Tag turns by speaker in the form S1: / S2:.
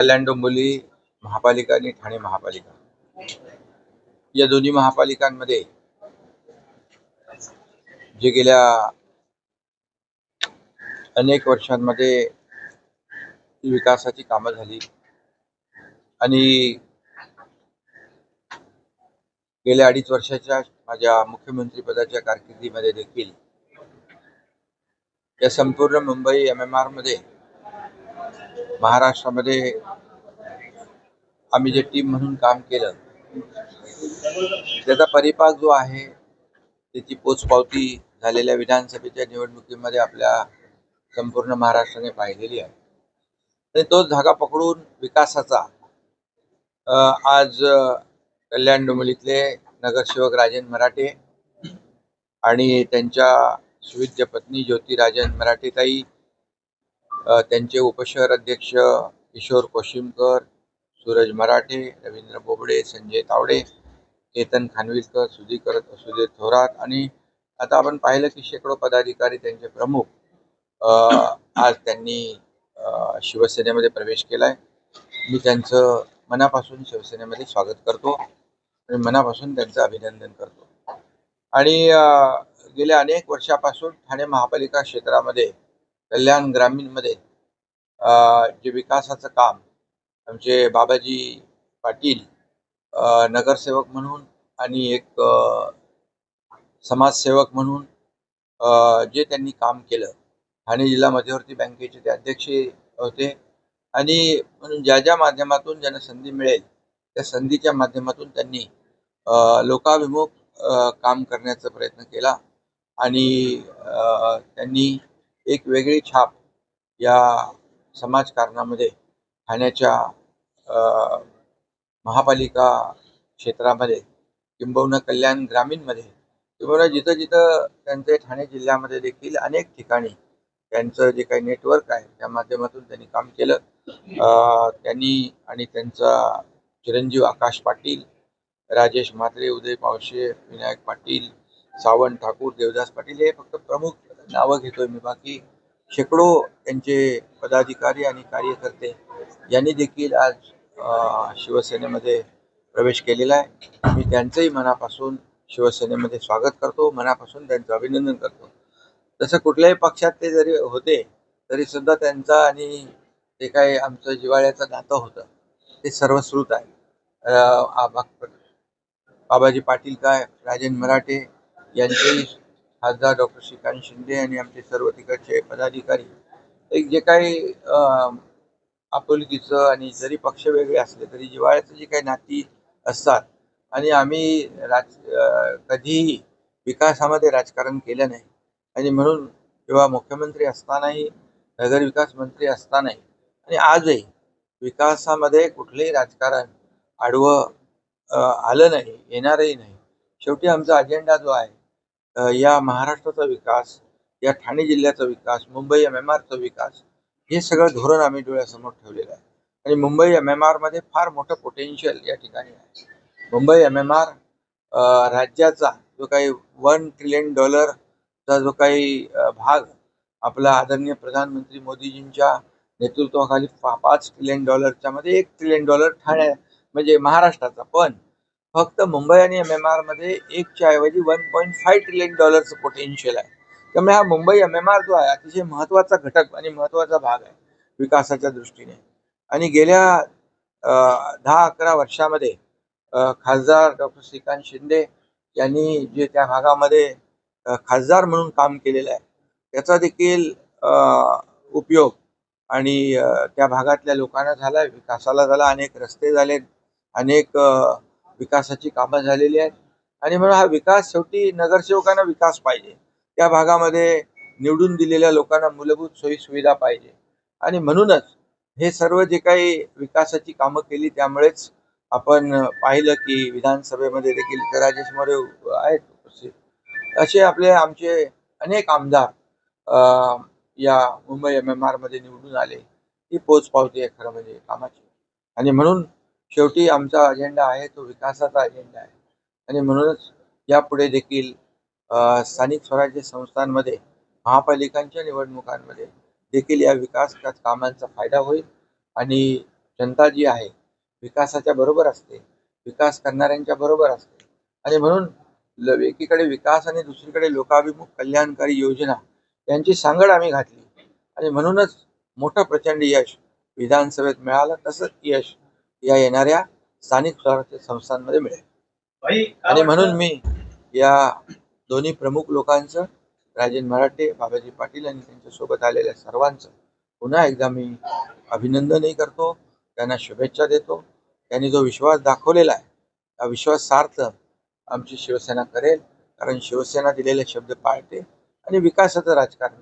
S1: कल्याण डोंबिवली महापालिका आणि ठाणे महापालिका. या दोन्ही महापालिकांमध्ये जे गेल्या अनेक वर्षांमध्ये विकासाची कामं झाली आणि गेल्या अडीच वर्षाच्या माझ्या मुख्यमंत्रीपदाच्या कारकिर्दीमध्ये देखील या संपूर्ण मुंबई एम एम आरमध्ये महाराष्ट्रामध्ये आम्ही जे टीम म्हणून काम केलं त्याचा परिपाक जो आहे त्याची पोचपावती झालेल्या विधानसभेच्या निवडणुकीमध्ये आपल्या संपूर्ण महाराष्ट्राने पाहिलेली आहे. आणि तोच धागा पकडून विकासाचा आज कल्याण डोंबिवलीतले नगरसेवक राजन मराठे आणि त्यांच्या सुविद्य पत्नी ज्योती राजन मराठेताई त्यांचे उपशहर अध्यक्ष किशोर कोशिमकर सूरज मराठे रवींद्र बोबडे संजय तावडे केतन खानविलकर सुधीकर सुधीर थोरात आणि आता आपण पाहिलं की शेकडो पदाधिकारी त्यांचे प्रमुख आज त्यांनी शिवसेनेमध्ये प्रवेश केला आहे मी त्यांचं मनापासून शिवसेनेमध्ये स्वागत करतो आणि मनापासून त्यांचं अभिनंदन करतो. आणि गेल्या अनेक वर्षापासून ठाणे महापालिका क्षेत्रामध्ये कल्याण ग्रामीणमध्ये जे विकासाचं काम आमचे बाबाजी पाटील नगरसेवक म्हणून आणि एक समाजसेवक म्हणून जे त्यांनी काम केलं. ठाणे जिल्हा मध्यवर्ती बँकेचे ते अध्यक्ष होते. आणि म्हणून ज्या ज्या माध्यमातून ज्यांना संधी मिळेल त्या संधीच्या माध्यमातून त्यांनी लोकाभिमुख काम करण्याचा प्रयत्न केला. आणि त्यांनी एक वेगळी छाप या समाजकारणामध्ये ठाण्याच्या अ, महापालिका क्षेत्रामध्ये किंबहुना कल्याण ग्रामीणमध्ये किंबहुना जिथं जिथं त्यांचे ठाणे जिल्ह्यामध्ये देखील अनेक ठिकाणी त्यांचं जे काही नेटवर्क आहे त्या माध्यमातून त्यांनी काम केलं. त्यांनी आणि त्यांचा चिरंजीव आकाश पाटील राजेश म्हात्रे उदय पावशे विनायक पाटील सावंत ठाकूर देवदास पाटील हे फक्त प्रमुख नावं घेतोय मी. बाकी शेकडो त्यांचे पदाधिकारी आणि कार्यकर्ते यांनी देखील आज शिवसेनेमध्ये प्रवेश केलेला आहे. मी त्यांचंही मनापासून शिवसेनेमध्ये स्वागत करतो मनापासून त्यांचं अभिनंदन करतो. तसं कुठल्याही पक्षात ते जरी होते तरी सुद्धा त्यांचा आणि ते काही आमचं जिव्हाळ्याचं नातं होतं ते सर्वश्रुत आहे. बाबाजी पाटील काय राजेन मराठे यांचेही खासदार डॉक्टर श्रीकांत शिंदे आणि आमचे सर्व तिकडचे पदाधिकारी. एक जे काही आपुलकीचं आणि जरी पक्ष वेगळे असले तरी जिव्हाळ्याचं जे काही नाती असतात आणि आम्ही राज कधीही विकासामध्ये राजकारण केलं नाही. आणि म्हणून किंवा मुख्यमंत्री असतानाही नगरविकास मंत्री असतानाही आणि आजही विकासामध्ये कुठलंही राजकारण आडवं आलं नाही येणारही नाही. शेवटी आमचा अजेंडा जो आहे या महाराष्ट्राचा विकास या ठाणे जिल्ह्याचा विकास मुंबई एम एम आरचा विकास हे सगळं धोरण आम्ही डोळ्यासमोर ठेवलेलं आहे. आणि मुंबई एम एम आरमध्ये फार मोठं पोटेन्शियल या ठिकाणी आहे. मुंबई एम एम आर राज्याचा जो काही वन ट्रिलियन डॉलरचा जो काही भाग आपला आदरणीय प्रधानमंत्री मोदीजींच्या नेतृत्वाखाली पाच ट्रिलियन डॉलरच्या मध्ये एक ट्रिलियन डॉलर ठाणे म्हणजे महाराष्ट्राचा. पण फक्त मुंबई आणि एम एम आरमध्ये एकच्या ऐवजी वन पॉईंट फाईव्ह ट्रिलियन डॉलरचं पोटेन्शियल आहे. त्यामुळे हा मुंबई एम एम आर जो आहे अतिशय महत्त्वाचा घटक आणि महत्त्वाचा भाग आहे विकासाच्या दृष्टीने. आणि गेल्या दहा अकरा वर्षामध्ये खासदार डॉक्टर श्रीकांत शिंदे यांनी जे त्या भागामध्ये खासदार म्हणून काम केलेलं आहे त्याचा देखील उपयोग आणि त्या भागातल्या लोकांना झाला विकासाला झाला अनेक रस्ते झाले अनेक विकासाची कामं झालेली आहेत. आणि म्हणून हा विकास शेवटी नगरसेवकांना विकास पाहिजे. त्या भागामध्ये निवडून दिलेल्या लोकांना मूलभूत सोयी सुविधा पाहिजे. आणि म्हणूनच हे सर्व जे काही विकासाची कामं केली त्यामुळेच आपण पाहिलं की विधानसभेमध्ये देखील राजेश मोरे आहेत उपस्थित. असे आपले आमचे अनेक आमदार अ, या मुंबई एम एम आरमध्ये निवडून आले. ही पोचपावती आहे खरं म्हणजे कामाची. आणि म्हणून शेवटी आमचा अजेंडा आहे तो विकासाचा अजेंडा आहे. आणि म्हणूनच यापुढे देखील स्थानिक स्वराज्य संस्थांमध्ये महापालिकांच्या निवडणुकांमध्ये देखील या विकास कामांचा फायदा होईल. आणि जनता जी आहे विकासाच्या बरोबर असते विकास करणाऱ्यांच्या बरोबर असते. आणि म्हणून ल- एकीकडे विकास आणि दुसरीकडे लोकाभिमुख कल्याणकारी योजना यांची सांगड आम्ही घातली. आणि म्हणूनच मोठं प्रचंड यश विधानसभेत मिळालं तसंच यश या येणाऱ्या स्थानिक स्वराज्य संस्थांमध्ये मिळेल आणि म्हणून? मी या दोन्ही प्रमुख लोकांचं राजेंद्र मराठे बाबाजी पाटील आणि त्यांच्यासोबत आलेल्या सर्वांचं पुन्हा एकदा मी अभिनंदनही करतो त्यांना शुभेच्छा देतो त्यांनी जो विश्वास दाखवलेला आहे हा विश्वास सार्थ आमची शिवसेना करेल कारण शिवसेना दिलेले शब्द पाळते आणि विकासाचं राजकारण